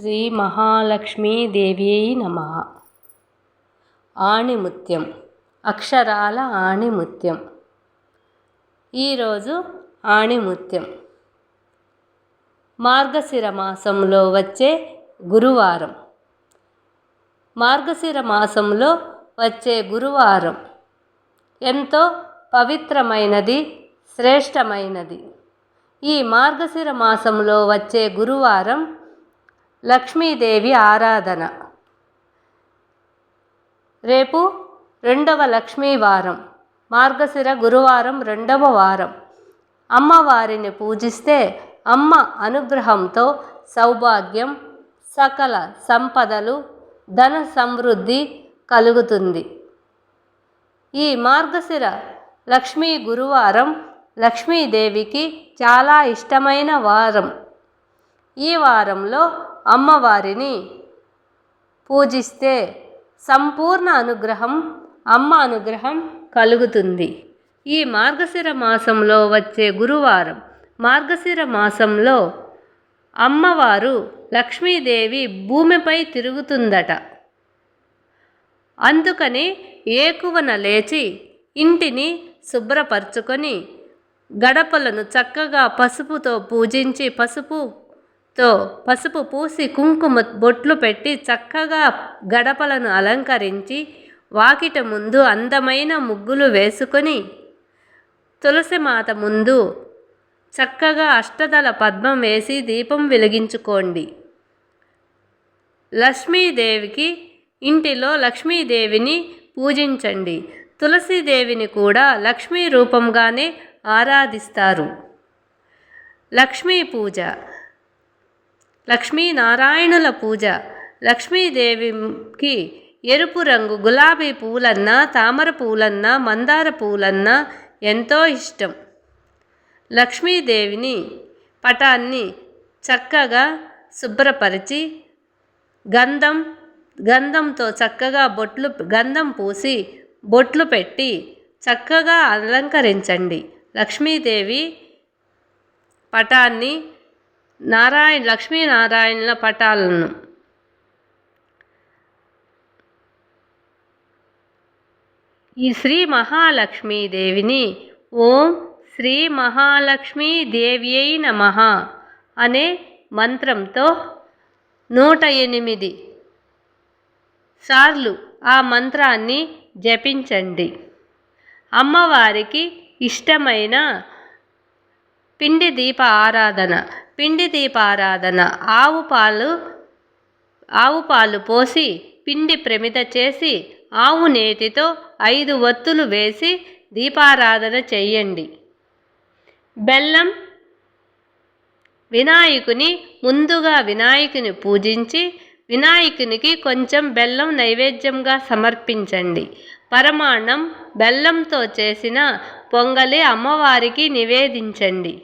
శ్రీ మహాలక్ష్మీదేవ్యై నమ ఆణిముత్యం అక్షరాల ఆణిముత్యం ఈరోజు ఆణిముత్యం. మార్గశిర మాసంలో వచ్చే గురువారం. మార్గశిర మాసంలో వచ్చే గురువారం ఎంతో పవిత్రమైనది శ్రేష్టమైనది. ఈ మార్గశిర మాసంలో వచ్చే గురువారం లక్ష్మీదేవి ఆరాధన. రేపు రెండవ లక్ష్మీ వారం మార్గశిర గురువారం రెండవ వారం. అమ్మవారిని పూజిస్తే అమ్మ అనుగ్రహంతో సౌభాగ్యం సకల సంపదలు ధన సమృద్ధి కలుగుతుంది. ఈ మార్గశిర లక్ష్మీ గురువారం లక్ష్మీదేవికి చాలా ఇష్టమైన వారం. ఈ వారంలో అమ్మవారిని పూజిస్తే సంపూర్ణ అనుగ్రహం అమ్మ అనుగ్రహం కలుగుతుంది. ఈ మార్గశిర మాసంలో వచ్చే గురువారం మార్గశిర మాసంలో అమ్మవారు లక్ష్మీదేవి భూమిపై తిరుగుతుందట. అందుకని ఏకువన లేచి ఇంటిని శుభ్రపరచుకొని గడపలను చక్కగా పసుపుతో పూజించి పసుపు తో పసుపు పూసి కుంకుమ బొట్లు పెట్టి చక్కగా గడపలను అలంకరించి వాకిట ముందు అందమైన ముగ్గులు వేసుకొని తులసి మాత ముందు చక్కగా అష్టదళ పద్మం వేసి దీపం వెలిగించుకోండి. లక్ష్మీదేవికి ఇంటిలో లక్ష్మీదేవిని పూజించండి. తులసీదేవిని కూడా లక్ష్మీ రూపంగానే ఆరాధిస్తారు. లక్ష్మీ పూజ లక్ష్మీనారాయణుల పూజ. లక్ష్మీదేవికి ఎరుపు రంగు గులాబీ పూలన్నా తామర పూలన్నా మందార పూలన్నా ఎంతో ఇష్టం. లక్ష్మీదేవిని పటాన్ని చక్కగా శుభ్రపరిచి గంధం గంధంతో చక్కగా బొట్లు గంధం పూసి బొట్లు పెట్టి చక్కగా అలంకరించండి. లక్ష్మీదేవి పటాన్ని నారాయణ లక్ష్మీనారాయణుల పటాలను. ఈ శ్రీ మహాలక్ష్మీదేవిని ఓం శ్రీ మహాలక్ష్మీ దేవ్యై నమ అనే మంత్రంతో నూట ఎనిమిది సార్లు ఆ మంత్రాన్ని జపించండి. అమ్మవారికి ఇష్టమైన పిండి దీప ఆరాధన పిండి దీప ఆరాధన. ఆవు పాలు ఆవు పాలు పోసి పిండి ప్రమిద చేసి ఆవు నేతితో ఐదు ఒత్తులు వేసి దీపారాధన చెయ్యండి. బెల్లం వినాయకుని ముందుగా వినాయకుని పూజించి వినాయకునికి కొంచెం బెల్లం నైవేద్యంగా సమర్పించండి. పరమాన్నం బెల్లంతో చేసిన పొంగలి అమ్మవారికి నివేదించండి.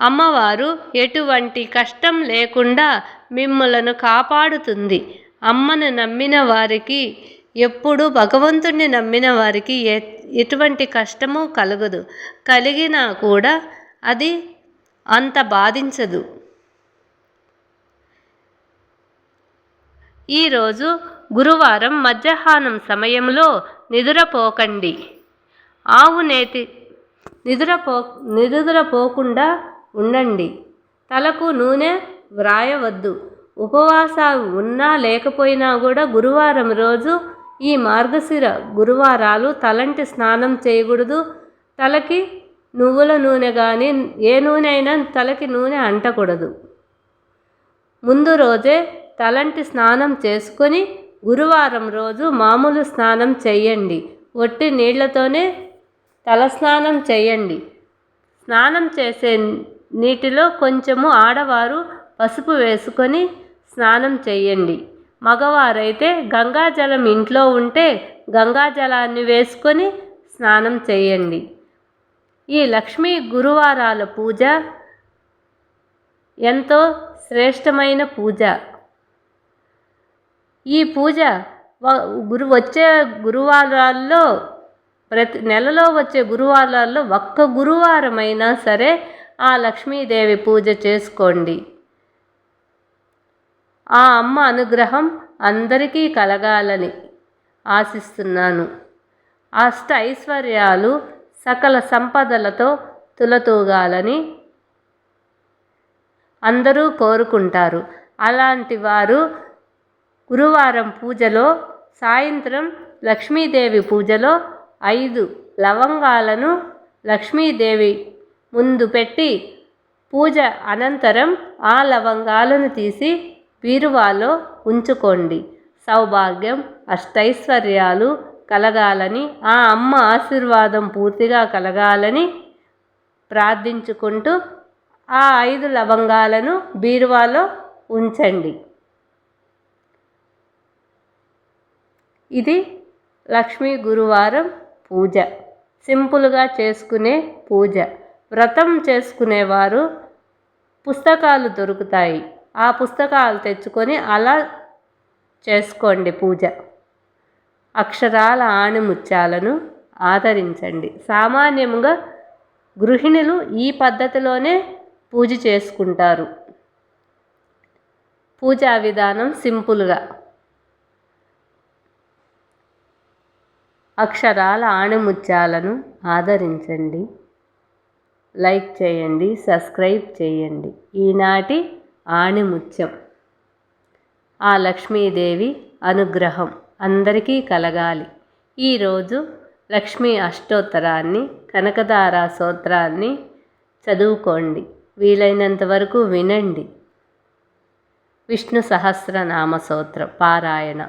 అమ్మవారు ఎటువంటి కష్టం లేకుండా మిమ్మలను కాపాడుతుంది. అమ్మను నమ్మిన వారికి ఎప్పుడు భగవంతుణ్ణి నమ్మిన వారికి ఎ ఎటువంటి కష్టము కలగదు. కలిగినా కూడా అది అంత బాధించదు. ఈరోజు గురువారం మధ్యాహ్నం సమయంలో నిద్రపోకండి. ఆవు నేతి నిద్రపో నిద్రపోకుండా ఉండండి. తలకు నూనె వ్రాయవద్దు. ఉపవాసాలు ఉన్నా లేకపోయినా కూడా గురువారం రోజు ఈ మార్గశిర గురువారాలు తలంటి స్నానం చేయకూడదు. తలకి నువ్వుల నూనె కానీ ఏ నూనె అయినా తలకి నూనె అంటకూడదు. ముందు రోజే తలంటి స్నానం చేసుకొని గురువారం రోజు మామూలు స్నానం చేయండి ఒట్టి నీళ్ళతోనే తలస్నానం చేయండి స్నానం చేసే నీటిలో కొంచెము ఆడవారు పసుపు వేసుకొని స్నానం చేయండి మగవారైతే గంగాజలం ఇంట్లో ఉంటే గంగాజలాన్ని వేసుకొని స్నానం చేయండి ఈ లక్ష్మీ గురువారాల పూజ ఎంతో శ్రేష్టమైన పూజ. ఈ పూజ గురు వచ్చే గురువారాల్లో ప్రతి నెలలో వచ్చే గురువారాల్లో ఒక్క గురువారమైనా సరే ఆ లక్ష్మీదేవి పూజ చేసుకోండి. ఆ అమ్మ అనుగ్రహం అందరికీ కలగాలని ఆశిస్తున్నాను. అష్ట ఐశ్వర్యాలు సకల సంపదలతో తులతూగాలని అందరూ కోరుకుంటారు. అలాంటి వారు గురువారం పూజలో సాయంత్రం లక్ష్మీదేవి పూజలో ఐదు లవంగాలను లక్ష్మీదేవి ముందు పెట్టి పూజ అనంతరం ఆ లవంగాలను తీసి బీరువాలో ఉంచుకోండి. సౌభాగ్యం అష్టైశ్వర్యాలు కలగాలని ఆ అమ్మ ఆశీర్వాదం పూర్తిగా కలగాలని ప్రార్థించుకుంటూ ఆ ఐదు లవంగాలను బీరువాలో ఉంచండి. ఇది లక్ష్మీ గురువారం పూజ. సింపుల్గా చేసుకునే పూజ. వ్రతం చేసుకునేవారు పుస్తకాలు దొరుకుతాయి. ఆ పుస్తకాలు తెచ్చుకొని అలా చేసుకోండి పూజ. అక్షరాల ఆణిముత్యాలను ఆదరించండి. సామాన్యంగా గృహిణులు ఈ పద్ధతిలోనే పూజ చేసుకుంటారు. పూజా విధానం సింపుల్గా. అక్షరాల ఆణిముత్యాలను ఆదరించండి. లైక్ చేయండి సబ్స్క్రైబ్ చేయండి. ఈనాటి ఆణిముత్యం. ఆ లక్ష్మీదేవి అనుగ్రహం అందరికీ కలగాలి. ఈరోజు లక్ష్మీ అష్టోత్తరాన్ని కనకదార సూత్రాన్ని చదువుకోండి. వీలైనంత వరకు వినండి. విష్ణు సహస్రనామ సూత్ర పారాయణ.